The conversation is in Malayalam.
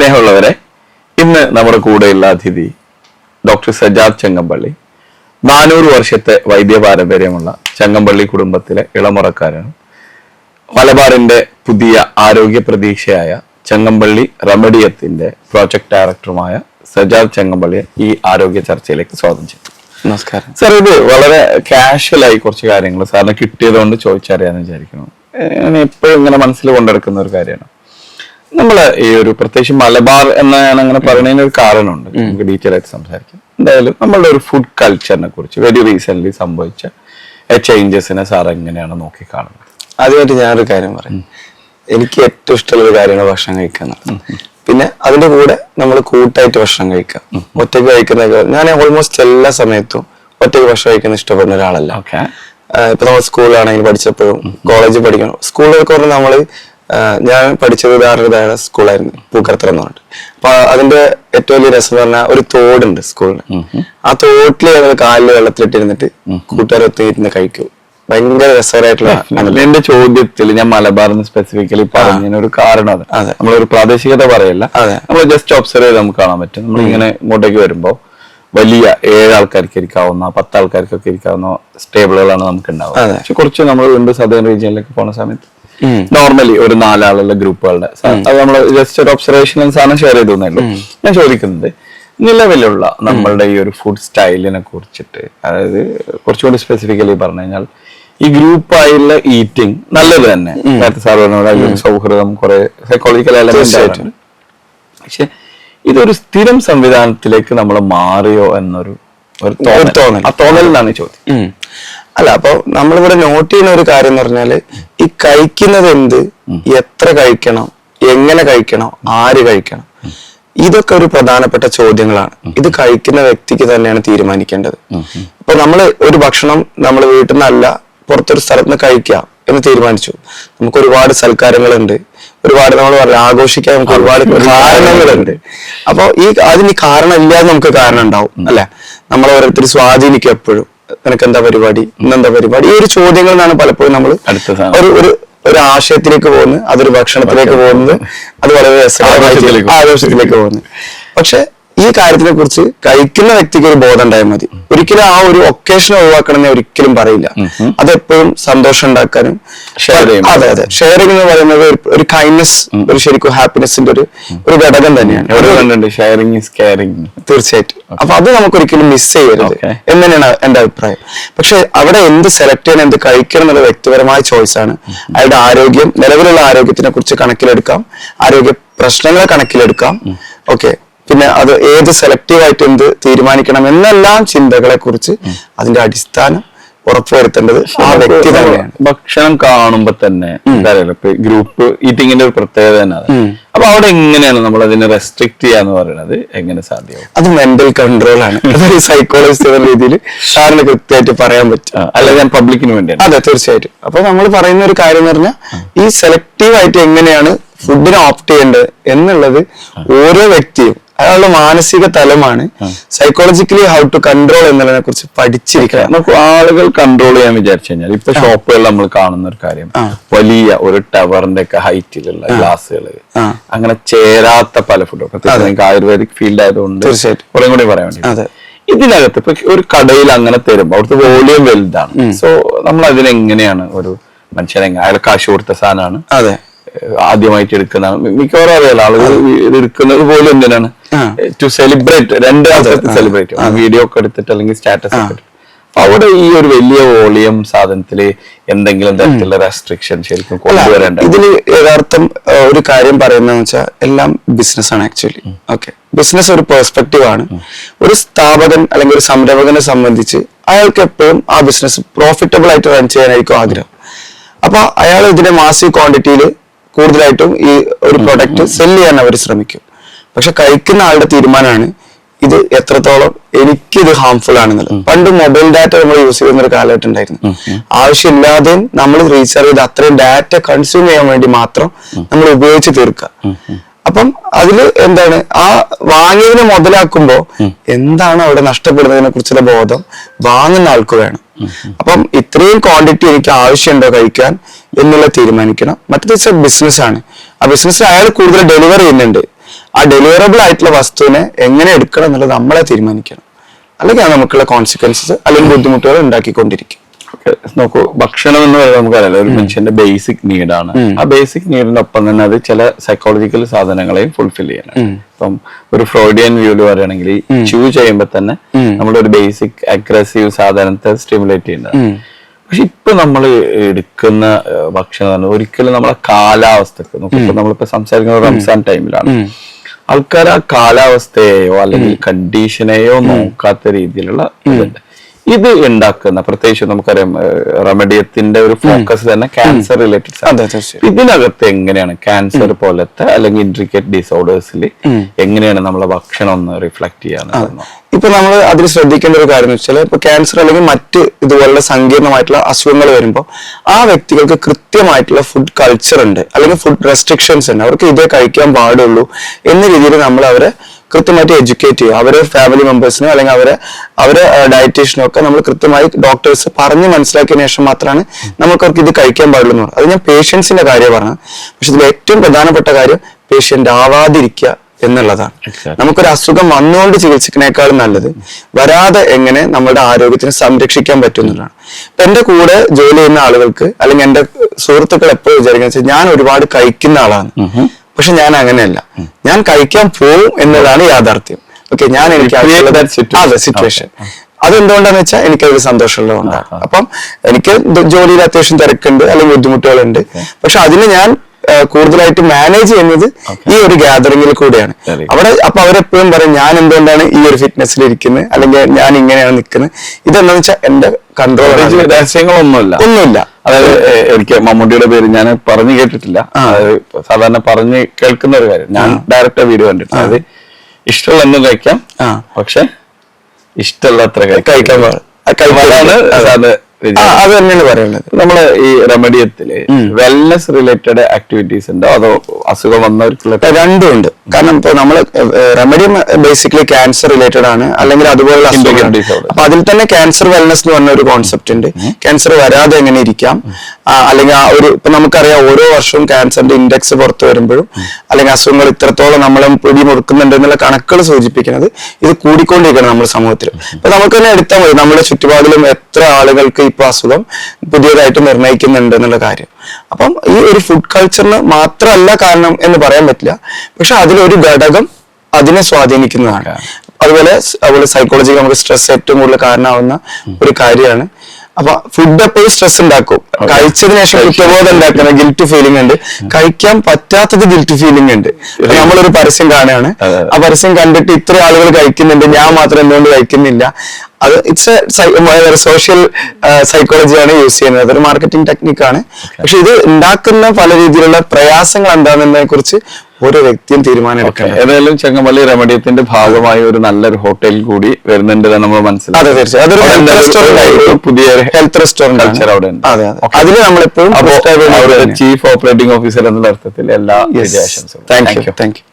സ്നേഹമുള്ളവരെ ഇന്ന് നമ്മുടെ കൂടെയുള്ള അതിഥി ഡോക്ടർ സജാദ് ചെങ്ങമ്പള്ളി. നാനൂറ് വർഷത്തെ വൈദ്യ പാരമ്പര്യമുള്ള ചെങ്ങമ്പള്ളി കുടുംബത്തിലെ ഇളമുറക്കാരാണ്. മലബാറിന്റെ പുതിയ ആരോഗ്യ പ്രതീക്ഷയായ ചെങ്ങമ്പള്ളി റെമഡിയത്തിന്റെ പ്രോജക്ട് ഡയറക്ടറുമായ സജാദ് ചെങ്ങമ്പള്ളിയെ ഈ ആരോഗ്യ ചർച്ചയിലേക്ക് സ്വാഗതം ചെയ്തു നമസ്കാരം. സാർ ഇത് വളരെ കാഷ്വലായി കുറച്ച് കാര്യങ്ങൾ സാറിന് കിട്ടിയത് കൊണ്ട് ചോദിച്ചറിയാന്ന് വിചാരിക്കുന്നു ഞാൻ എപ്പോഴും ഇങ്ങനെ മനസ്സിൽ കൊണ്ടെടുക്കുന്ന ഒരു കാര്യമാണ്. നമ്മൾ ഈ ഒരു പ്രത്യേകിച്ച് മലബാർ എന്ന ഞാൻ അങ്ങനെ പറയുന്നതിന് ഒരു കാരണമുണ്ട്. നമുക്ക് ഡീറ്റെയിൽ ആയിട്ട് സംസാരിക്കാം. എന്തായാലും നമ്മളുടെ ഒരു ഫുഡ് കൾച്ചറിനെ കുറിച്ച് വെരി റീസെന്റ് സംഭവിച്ച ചേഞ്ചസിനെ സാർ എങ്ങനെയാണ് നോക്കി കാണുന്നത് ആദ്യമായിട്ട് ഞാനൊരു കാര്യം പറയും. എനിക്ക് ഏറ്റവും ഇഷ്ടമുള്ള ഒരു കാര്യമാണ് ഭക്ഷണം കഴിക്കുന്നത് പിന്നെ അതിന്റെ കൂടെ നമ്മൾ കൂട്ടായിട്ട് ഭക്ഷണം കഴിക്കുക ഒറ്റയ്ക്ക് കഴിക്കുന്ന ഞാൻ ഓൾമോസ്റ്റ് എല്ലാ സമയത്തും ഒറ്റയ്ക്ക് ഭക്ഷണം കഴിക്കുന്ന ഇഷ്ടപ്പെടുന്ന ഒരാളല്ല. ഇപ്പൊ നമ്മൾ സ്കൂളിലാണെങ്കിൽ പഠിച്ചപ്പോഴും കോളേജിൽ പഠിക്കണം. സ്കൂളിലൊക്കെ പറഞ്ഞാൽ നമ്മൾ ആഹ് ഞാൻ പഠിച്ചത് വേറൊരു സ്കൂളായിരുന്നു പൂക്കരത്തരം എന്ന് പറഞ്ഞിട്ട് അപ്പൊ അതിന്റെ ഏറ്റവും വലിയ രസം എന്ന് പറഞ്ഞാൽ ഒരു തോടുണ്ട് സ്കൂളിന് ആ തോട്ടിൽ ഞങ്ങൾ കാലിൽ വെള്ളത്തിലിട്ടിരുന്നിട്ട് കൂട്ടുകാർ ഒത്തുകിരുന്ന് കഴിക്കും ഭയങ്കര രസകരമായിട്ടുള്ള. എന്റെ ചോദ്യത്തിൽ ഞാൻ മലബാറിന് സ്പെസിഫിക്കലി പറഞ്ഞതിന് ഒരു കാരണം അത്. നമ്മളൊരു പ്രാദേശികത പറയല്ല. നമ്മൾ ജസ്റ്റ് ഒബ്സർവ് ചെയ്ത് നമുക്ക് കാണാൻ പറ്റും നമ്മൾ ഇങ്ങനെ ഇങ്ങോട്ടേക്ക് വരുമ്പോൾ വലിയ ഏഴ് ആൾക്കാർക്ക് ഇരിക്കാവുന്ന പത്ത് ആൾക്കാർക്കൊക്കെ ഇരിക്കാവുന്ന സ്റ്റേബിളുകളാണ് നമുക്ക് ഉണ്ടാവുക. പക്ഷെ കുറച്ച് നമ്മൾ വീണ്ടും സദേൺ റീജിയനിലേക്ക് പോണ സമയത്ത്. നോർമലി ഒരു നാലാളുള്ള ഗ്രൂപ്പുകളുടെ. അത് നമ്മൾ ജസ്റ്റ് ഒരു ഒബ്സർവേഷൻ സാധനം ഷെയർ ചെയ്തു ഞാൻ ചോദിക്കുന്നത് നിലവിലുള്ള നമ്മളുടെ ഈ ഒരു ഫുഡ് സ്റ്റൈലിനെ കുറിച്ചിട്ട് അതായത് കുറച്ചുകൂടി സ്പെസിഫിക്കലി പറഞ്ഞു കഴിഞ്ഞാൽ ഈ ഗ്രൂപ്പായുള്ള ഈറ്റിംഗ് നല്ലത് തന്നെ. നേരത്തെ സാർ പറഞ്ഞ സൗഹൃദം കുറെ സൈക്കോളജിക്കൽ എലമെന്റ് ആയിട്ടുണ്ട്. പക്ഷെ ഇതൊരു സ്ഥിരം സംവിധാനത്തിലേക്ക് നമ്മൾ മാറിയോ എന്നൊരു ഒരു തോന്നൽ. ആ തോന്നലെന്നാണ് ചോദ്യം. അല്ല അപ്പൊ നമ്മളിവിടെ നോട്ട് ചെയ്യുന്ന ഒരു കാര്യം എന്ന് പറഞ്ഞാൽ ഈ കഴിക്കുന്നത് എന്ത്? എത്ര കഴിക്കണം? എങ്ങനെ കഴിക്കണം? ആര് കഴിക്കണം? ഇതൊക്കെ ഒരു പ്രധാനപ്പെട്ട ചോദ്യങ്ങളാണ്. ഇത് കഴിക്കുന്ന വ്യക്തിക്ക് തന്നെയാണ് തീരുമാനിക്കേണ്ടത്. ഇപ്പൊ നമ്മൾ ഒരു ഭക്ഷണം നമ്മൾ വീട്ടിൽ നിന്നല്ല പുറത്തൊരു സ്ഥലത്ത് നിന്ന് കഴിക്കാം എന്ന് തീരുമാനിച്ചു. നമുക്ക് ഒരുപാട് സൽക്കാരങ്ങളുണ്ട്. ഒരുപാട് നമ്മൾ പറഞ്ഞു ആഘോഷിക്കാൻ നമുക്ക് ഒരുപാട് കാരണങ്ങളുണ്ട്. അപ്പൊ ഈ അതിന് കാരണം ഇല്ലാതെ നമുക്ക് കാരണം ഉണ്ടാവും അല്ലെ? നമ്മൾ ഓരോരുത്തർ സ്വാധീനിക്കും എപ്പോഴും. നിനക്ക് എന്താ പരിപാടി? ഇന്നെന്താ പരിപാടി? ഈ ഒരു ചോദ്യങ്ങളിൽ നിന്നാണ് പലപ്പോഴും നമ്മൾ. ഒരു ഒരു ഒരു ആശയത്തിലേക്ക് പോകുന്നത് അതൊരു ഭക്ഷണത്തിലേക്ക് പോകുന്നത് അത് വളരെ ആഘോഷത്തിലേക്ക് ആഘോഷത്തിലേക്ക് പോകുന്നത്. പക്ഷെ ഈ കാര്യത്തിനെ കുറിച്ച് കഴിക്കുന്ന വ്യക്തിക്ക് ഒരു ബോധം ഉണ്ടായാൽ മതി. ഒരിക്കലും ആ ഒരു ഒക്കേഷൻ ഒഴിവാക്കണം എന്ന് ഞാൻ ഒരിക്കലും പറയില്ല. അതെപ്പോഴും സന്തോഷം ഉണ്ടാക്കാനും. അതെ അതെ ഷെയറിംഗ് എന്ന് പറയുന്നത് ഒരു- കൈൻഡ്നെസ് ഒരു ശരിക്കും ഹാപ്പിനെസിന്റെ ഒരു ഒരു ഘടകം തന്നെയാണ്. ഷെയറിംഗ് കെയറിംഗ് തീർച്ചയായിട്ടും. അപ്പൊ അത് നമുക്ക് ഒരിക്കലും മിസ് ചെയ്യരുത്. എന്ന് തന്നെയാണ് എന്റെ അഭിപ്രായം. പക്ഷെ അവിടെ എന്ത് സെലക്ട് ചെയ്യണം എന്ത് കഴിക്കണം എന്നുള്ള വ്യക്തിപരമായ ചോയ്സ് ആണ്. അയാളുടെ ആരോഗ്യം നിലവിലുള്ള ആരോഗ്യത്തിനെ കുറിച്ച് കണക്കിലെടുക്കാം. ആരോഗ്യ പ്രശ്നങ്ങളെ കണക്കിലെടുക്കാം. ഓക്കെ പിന്നെ അത് ഏത് സെലക്റ്റീവ് ആയിട്ട് എന്ത് തീരുമാനിക്കണം എന്നെല്ലാം ചിന്തകളെ കുറിച്ച് അതിന്റെ അടിസ്ഥാനം ഉറപ്പുവരുത്തേണ്ടത് ആ വ്യക്തി തന്നെയാണ്. ഭക്ഷണം കാണുമ്പോ തന്നെ ഗ്രൂപ്പ് ഈറ്റിങ്ങിന്റെ ഒരു പ്രത്യേകത തന്നെ അപ്പൊ അവിടെ എങ്ങനെയാണ് നമ്മൾ അതിനെ റെസ്ട്രിക്ട് ചെയ്യാന്ന് പറയുന്നത് എങ്ങനെ സാധ്യമാവും? അത് മെന്റൽ കൺട്രോൾ ആണ്. അതൊരു സൈക്കോളജിസ്റ്റ് എന്ന രീതിയിൽ സാറിന് കൃത്യമായിട്ട് പറയാൻ പറ്റും. അല്ല ഞാൻ പബ്ലിക്കിന് വേണ്ടിയാണ്. അതെ തീർച്ചയായിട്ടും. അപ്പൊ നമ്മൾ പറയുന്ന ഒരു കാര്യം എന്ന് പറഞ്ഞാൽ ഈ സെലക്റ്റീവ് ആയിട്ട് എങ്ങനെയാണ് ഫുഡിനെ ഓപ്റ്റ് ചെയ്യേണ്ടത് എന്നുള്ളത് ഓരോ വ്യക്തിയും അയാളുടെ മാനസിക തലമാണ് സൈക്കോളജിക്കലി ഹൗ ടു കൺട്രോൾ എന്നുള്ളതിനെ കുറിച്ച് പഠിച്ചിരിക്കുക. നമുക്ക് ആളുകൾ കൺട്രോൾ ചെയ്യാൻ വിചാരിച്ചു കഴിഞ്ഞാൽ ഇപ്പൊ ഷോപ്പുകളിൽ നമ്മൾ കാണുന്ന ഒരു കാര്യം. വലിയ ഒരു ടവറിന്റെ ഒക്കെ ഹൈറ്റിലുള്ള ഗ്ലാസ്സുകൾ അങ്ങനെ ചേരാത്ത പല ഫുഡും പ്രത്യേകിച്ച് നിങ്ങൾക്ക് ആയുർവേദിക് ഫീൽഡ് ആയതുകൊണ്ട് കുറേ കൂടി പറയാൻ വേണ്ടി. ഇതിനകത്ത് ഇപ്പൊ ഒരു കടയിൽ അങ്ങനെ തരുമ്പോ അവിടുത്തെ വോളിയം വലുതാണ്. സോ നമ്മൾ അതിനെങ്ങനെയാണ് ഒരു മനുഷ്യനെ അയാൾ കാശ് കൊടുത്ത സാധനമാണ്. അതെ. ആദ്യമായിട്ട് എടുക്കുന്നതാണ്. മിക്കവാറും അറിയാലോ ആളുകൾ എടുക്കുന്നത് പോലും എന്തിനാണ് ടു സെലിബ്രേറ്റ് രണ്ട് ആൾക്കാർക്ക്. സെലിബ്രേറ്റ് വീഡിയോ ഒക്കെ എടുത്തിട്ട് അല്ലെങ്കിൽ സ്റ്റാറ്റസ് ഒക്കെ അവിടെ ഈ ഒരു വലിയ വോളിയം സാധനത്തിൽ എന്തെങ്കിലും തരത്തിലുള്ള റെസ്ട്രിക്ഷൻ ശരിക്കും കൊണ്ടുവരേണ്ട ഇതിൽ യഥാർത്ഥം ഒരു കാര്യം പറയുന്നതെന്ന് വെച്ചാൽ എല്ലാം ബിസിനസ് ആണ് ആക്ച്വലി ഓക്കെ ബിസിനസ് ഒരു പെർസ്പെക്റ്റീവ് ആണ്. ഒരു സ്ഥാപകൻ അല്ലെങ്കിൽ ഒരു സംരംഭകനെ സംബന്ധിച്ച് അയാൾക്ക് എപ്പോഴും ആ ബിസിനസ് പ്രോഫിറ്റബിൾ ആയിട്ട് റൺ ചെയ്യാനായിരിക്കും ആഗ്രഹം. അപ്പൊ അയാൾ ഇതിന്റെ മാസിക് ക്വാണ്ടിറ്റിയിൽ കൂടുതലായിട്ടും ഈ ഒരു പ്രൊഡക്റ്റ് സെൽ ചെയ്യാൻ അവർ ശ്രമിക്കും. പക്ഷെ കഴിക്കുന്ന ആളുടെ തീരുമാനമാണ് ഇത് എത്രത്തോളം എനിക്ക് ഇത് ഹാംഫുൾ ആണെന്നുള്ളത് പണ്ട് മൊബൈൽ ഡാറ്റ നമ്മൾ യൂസ് ചെയ്യുന്ന ഒരു കാലഘട്ടം ഉണ്ടായിരുന്നു. ആവശ്യമില്ലാതെയും നമ്മൾ റീചാർജ് ചെയ്ത് അത്രയും ഡാറ്റ കൺസ്യൂം ചെയ്യാൻ വേണ്ടി മാത്രം നമ്മൾ ഉപയോഗിച്ച് തീർക്കുക. അപ്പം അതിൽ എന്താണ്? ആ വാങ്ങിയതിനെ മുതലാക്കുമ്പോ എന്താണ് അവിടെ നഷ്ടപ്പെടുന്നതിനെ കുറിച്ചുള്ള ബോധം വാങ്ങുന്ന ആൾക്ക് വേണം. അപ്പം ഇത്രയും ക്വാണ്ടിറ്റി എനിക്ക് ആവശ്യമുണ്ടോ കഴിക്കാൻ എന്നുള്ള തീരുമാനിക്കണം. മറ്റേത് ബിസിനസ് ആണ്. ആ ബിസിനസ് അയാൾ കൂടുതൽ ഡെലിവർ ചെയ്യുന്നുണ്ട്. ആ ഡെലിവറബിൾ ആയിട്ടുള്ള വസ്തുവിനെ എങ്ങനെ എടുക്കണം എന്നുള്ളത് നമ്മളെ തീരുമാനിക്കണം. അല്ലെങ്കിൽ അത് നമുക്കുള്ള കോൺസിക്വൻസസ് അല്ലെങ്കിൽ ബുദ്ധിമുട്ടുകൾ ഉണ്ടാക്കിക്കൊണ്ടിരിക്കും. Okay, നോക്കൂ ഭക്ഷണം എന്ന് പറയുന്നത് നമുക്കറിയാലോ ഒരു മനുഷ്യന്റെ ബേസിക് നീഡാണ് ആ ബേസിക് നീഡിന്റെ ഒപ്പം തന്നെ അത് ചില സൈക്കോളജിക്കൽ സാധനങ്ങളെയും ഫുൾഫിൽ ചെയ്യണം ഇപ്പം ഒരു ഫ്രോയിഡിയൻ വ്യൂൽ പറയുകയാണെങ്കിൽ ചൂ ചെയ്യുമ്പോൾ തന്നെ നമ്മുടെ ഒരു ബേസിക് അഗ്രസീവ് സാധനത്തെ സ്റ്റിമുലേറ്റ് ചെയ്യുന്നത്. പക്ഷെ ഇപ്പൊ നമ്മൾ എടുക്കുന്ന ഭക്ഷണം ഒരിക്കലും നമ്മളെ കാലാവസ്ഥക്ക് നോക്കുമ്പോൾ നമ്മളിപ്പോ സംസാരിക്കുന്നത് റംസാൻ ടൈമിലാണ്. ആൾക്കാർ ആ കാലാവസ്ഥയെയോ അല്ലെങ്കിൽ കണ്ടീഷനെയോ നോക്കാത്ത രീതിയിലുള്ള ഇതുണ്ട്. ഇത് ഉണ്ടാക്കുന്ന പ്രത്യേകിച്ച് നമുക്കറിയാം റെമഡിയത്തിന്റെ ഒരു ഫോക്കസ് തന്നെ ക്യാൻസർ റിലേറ്റഡ്. ഇതിനകത്ത് എങ്ങനെയാണ് ക്യാൻസർ പോലത്തെ അല്ലെങ്കിൽ ഇൻട്രിക്കേറ്റ് ഡിസോർഡേഴ്സിൽ എങ്ങനെയാണ് നമ്മളെ ഭക്ഷണം ഒന്ന് റിഫ്ലക്ട് ചെയ്യാൻ ഇപ്പൊ നമ്മൾ അതിൽ ശ്രദ്ധിക്കേണ്ട ഒരു കാര്യം വെച്ചാൽ ഇപ്പൊ ക്യാൻസർ അല്ലെങ്കിൽ മറ്റ് ഇതുപോലുള്ള സങ്കീർണമായിട്ടുള്ള അസുഖങ്ങൾ വരുമ്പോൾ ആ വ്യക്തികൾക്ക് കൃത്യമായിട്ടുള്ള ഫുഡ് കൾച്ചർ ഉണ്ട് അല്ലെങ്കിൽ ഫുഡ് റെസ്ട്രിക്ഷൻസ് ഉണ്ട്. അവർക്ക് ഇതേ കഴിക്കാൻ പാടുള്ളൂ എന്ന രീതിയിൽ നമ്മൾ അവരെ കൃത്യമായിട്ട് എഡ്യൂക്കേറ്റ് ചെയ്യുക. അവരെ ഫാമിലി മെമ്പേഴ്സിനോ അല്ലെങ്കിൽ അവരെ അവരെ ഡയറ്റീഷ്യനോ ഒക്കെ നമ്മൾ കൃത്യമായി ഡോക്ടേഴ്സ് പറഞ്ഞ് മനസ്സിലാക്കിയതിനു ശേഷം മാത്രമാണ് നമുക്ക് അവർക്ക് ഇത് കഴിക്കാൻ പാടുള്ളൂ എന്ന് അത് ഞാൻ പേഷ്യൻസിന്റെ കാര്യം പറഞ്ഞത്. പക്ഷെ ഇതിൽ ഏറ്റവും പ്രധാനപ്പെട്ട കാര്യം പേഷ്യന്റ് ആവാതിരിക്കുക എന്നുള്ളതാണ്. നമുക്കൊരു അസുഖം വന്നുകൊണ്ട് ചികിത്സിക്കുന്നേക്കാളും നല്ലത് വരാതെ എങ്ങനെ നമ്മുടെ ആരോഗ്യത്തിന് സംരക്ഷിക്കാൻ പറ്റും എന്നുള്ളതാണ്. ഇപ്പൊ എന്റെ കൂടെ ജോലി ചെയ്യുന്ന ആളുകൾക്ക് അല്ലെങ്കിൽ എന്റെ സുഹൃത്തുക്കൾ എപ്പോഴും വിചാരിക്കുന്നത് ഞാൻ ഒരുപാട് കഴിക്കുന്ന ആളാണ്. പക്ഷെ ഞാൻ അങ്ങനെയല്ല. ഞാൻ കഴിക്കാൻ പോവും എന്നതാണ് യാഥാർത്ഥ്യം. ഓക്കെ ഞാൻ എനിക്ക്. അതെ സിറ്റുവേഷൻ അതെന്തുകൊണ്ടാന്ന് വെച്ചാൽ എനിക്ക് അതിൽ സന്തോഷമുള്ളതുകൊണ്ടാണ് അപ്പം എനിക്ക് ജോലിയിൽ അത്യാവശ്യം തിരക്കുണ്ട് അല്ലെങ്കിൽ ബുദ്ധിമുട്ടുകളുണ്ട്. പക്ഷെ അതിന് ഞാൻ കൂടുതലായിട്ട് മാനേജ് ചെയ്യുന്നത് ഈ ഒരു ഗ്യാതറിംഗിൽ കൂടെയാണ്. അവിടെ അപ്പൊ അവരെപ്പോഴും പറയും ഞാൻ എന്തുകൊണ്ടാണ് ഈ ഒരു ഫിറ്റ്നസ്സിൽ ഇരിക്കുന്നത് അല്ലെങ്കിൽ ഞാൻ ഇങ്ങനെയാണ് നിൽക്കുന്നത് ഇതെന്താണെന്ന് വെച്ചാൽ എന്റെ കൺട്രോൾ രഹസ്യങ്ങളൊന്നുമില്ല ഒന്നുമില്ല. അതായത് എനിക്ക് മമ്മൂട്ടിയുടെ പേര് ഞാൻ പറഞ്ഞു കേട്ടിട്ടില്ല. സാധാരണ പറഞ്ഞു കേൾക്കുന്ന ഒരു കാര്യം. ഞാൻ ഡയറക്റ്റ് വീഡിയോ കണ്ടിട്ടുണ്ട് അതായത് ഇഷ്ടമുള്ള എന്തും കഴിക്കാം പക്ഷെ ഇഷ്ടമുള്ള അത്ര കഴിക്കാൻ. അത് കഴിക്കാൻ അത് തന്നെയാണ് പറയുന്നത്. നമ്മൾ ഈ റെമഡിയത്തിൽ വെൽനസ് റിലേറ്റഡ് ആക്ടിവിറ്റീസ് ഉണ്ടോ? അതോ അസുഖം വന്നവർക്കുള്ള രണ്ടും ഉണ്ട്. കാരണം ഇപ്പൊ നമ്മൾ റെമഡി ബേസിക്കലി ക്യാൻസർ റിലേറ്റഡ് ആണ്. അല്ലെങ്കിൽ അതുപോലുള്ള അസുഖങ്ങൾ അപ്പൊ അതിൽ തന്നെ ക്യാൻസർ വെൽനസ് എന്ന് പറഞ്ഞ ഒരു കോൺസെപ്റ്റ് ഉണ്ട് ക്യാൻസർ വരാതെ എങ്ങനെ ഇരിക്കാം? അല്ലെങ്കിൽ ആ ഒരു ഇപ്പൊ നമുക്കറിയാം ഓരോ വർഷവും ക്യാൻസറിന്റെ ഇൻഡെക്സ് പുറത്തു വരുമ്പോഴും അല്ലെങ്കിൽ അസുഖങ്ങൾ ഇത്രത്തോളം നമ്മളെ പിടി മുറുക്കുന്നുണ്ട് എന്നുള്ള കണക്കുകൾ സൂചിപ്പിക്കുന്നത് ഇത് കൂടിക്കൊണ്ടിരിക്കണം നമ്മുടെ സമൂഹത്തിൽ ഇപ്പൊ നമുക്ക് തന്നെ എടുത്താൽ മതി. നമ്മുടെ ചുറ്റുപാടിലും എത്ര ആളുകൾക്ക് ഇപ്പൊ അസുഖം പുതിയതായിട്ട് നിർണയിക്കുന്നുണ്ട് എന്നുള്ള കാര്യം. അപ്പം ഈ ഒരു ഫുഡ് കൾച്ചറിന് മാത്രമല്ല കാരണം എന്ന് പറയാൻ പറ്റില്ല. പക്ഷെ അതിലൊരു ഘടകം അതിനെ സ്വാധീനിക്കുന്നതാണ്. അതുപോലെ അതുപോലെ സൈക്കോളജി നമുക്ക് സ്ട്രെസ് ഏറ്റവും കൂടുതൽ കാരണമാവുന്ന ഒരു കാര്യമാണ്. അപ്പൊ ഫുഡ് എപ്പോഴും സ്ട്രെസ് ഉണ്ടാക്കും. കഴിച്ചതിന് ശേഷം കുറ്റബോധം ഉണ്ടാക്കുന്ന ഗിൽറ്റ് ഫീലിംഗ് ഉണ്ട്. കഴിക്കാൻ പറ്റാത്തത് ഗിൽറ്റ് ഫീലിംഗ് ഉണ്ട്. നമ്മളൊരു പരസ്യം കാണുകയാണ്. ആ പരസ്യം കണ്ടിട്ട് ഇത്ര ആളുകൾ കഴിക്കുന്നുണ്ട്. ഞാൻ മാത്രം എന്തുകൊണ്ട് കഴിക്കുന്നില്ല. അത് ഇറ്റ്സ് സോഷ്യൽ സൈക്കോളജിയാണ് യൂസ് ചെയ്യുന്നത്. അതൊരു മാർക്കറ്റിംഗ് ടെക്നിക്കാണ് പക്ഷെ ഇത് ഉണ്ടാക്കുന്ന പല രീതിയിലുള്ള പ്രയാസങ്ങൾ എന്താണെന്നതിനെ കുറിച്ച് ഓരോ വ്യക്തിയും തീരുമാനമെടുക്കണം ഏതായാലും ചെങ്ങമ്പള്ളി റെമഡിയത്തിന്റെ ഭാഗമായി ഒരു നല്ലൊരു ഹോട്ടൽ കൂടി വരുന്നുണ്ട് നമ്മൾ മനസ്സിലാക്കി തീർച്ചയായും. പുതിയ ഹെൽത്ത് റെസ്റ്റോറന്റ് അവിടെ. അതിൽ നമ്മളെപ്പോഴും. ചീഫ് ഓപ്പറേറ്റിംഗ് ഓഫീസർ എന്നുള്ള അർത്ഥത്തിൽ എല്ലാ താങ്ക് യു താങ്ക് you.